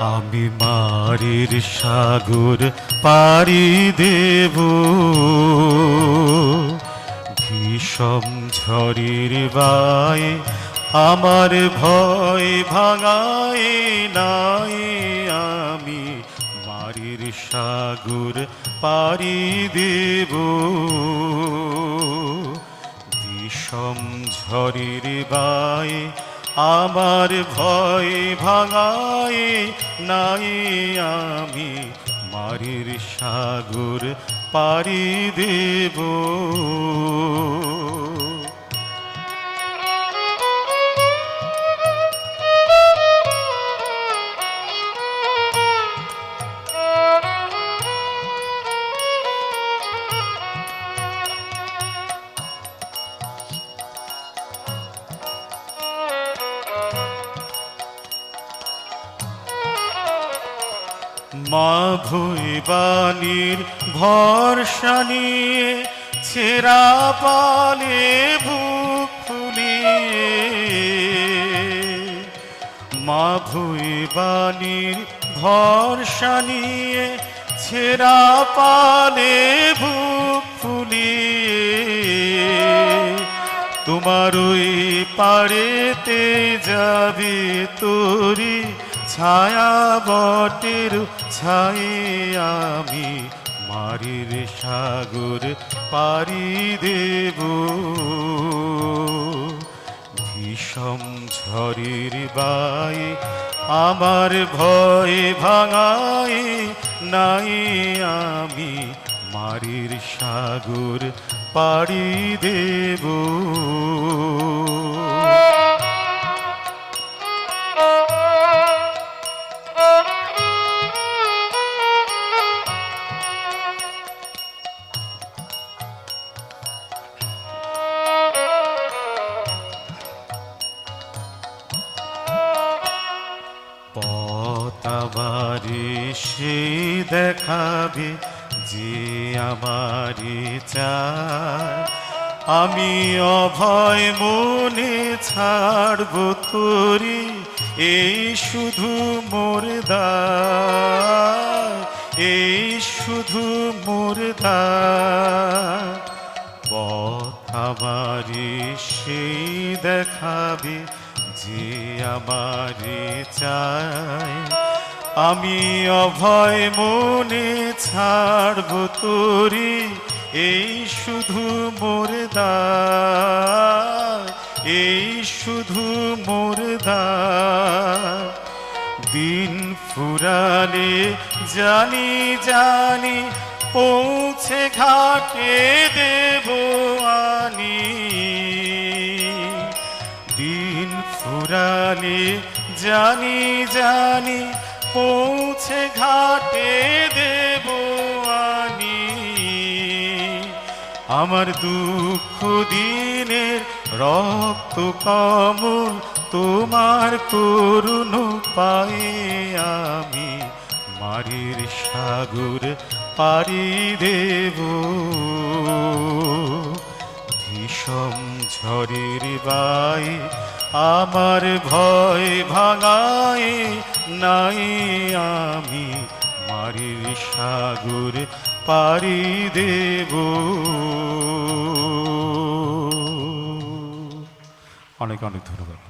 আমি মারির সাগর পারি দেব। ভীষণ ঝড়ের বাই আমার ভয় ভাঙায় নাই আমি মারির সাগর পারি দেব। বিষম ঝড়ের বায়ে আমার ভয় ভাঙাই নাই আমি মারির সাগর পারি দেব। মা ভুইবানির ভরসা নিয়ে, ছেঁড়া পালে বুক ফুলিয়ে। মা ভুইবানির ভরসা নিয়ে, ছেঁড়া পালে বুক তোমার ওই পাড়েতে যাবে তোরি ছায়া বটের ছায়ে আমি মারির সাগর পারি দেব। ভীষণ ঝড়ের বাই আমার ভয় ভাঙায় নাই আমি মারির সাগর পাড়ি দেব। দেখাবে যে আমারে চায় আমি অভয় মনে ছাড়ব তোরে, এই শুধু মোর এই শুধু মোর পথ আমারে সেই দেখাবি যে আমারে চায় আমি অভয় মনে ছাড়ব তোরে, এই শুধু মোর এই শুধু মোর দিন ফুরালে জানি জানি পৌঁছে ঘাটে দেব আনি। দিন ফুরালে জানি জানি পৌঁছে ঘাটে দেব আনি। আমার দুঃখ দিনের রক্ত কমল, তোমার করুণ পায়ে আমি মারির সাগর পারি দেব। ভীষণ ঝড়ের বাই আমার ভয় ভাঙায় নাই আমি মারির সাগর পারি দেব। অনেক অনেক ধন্যবাদ।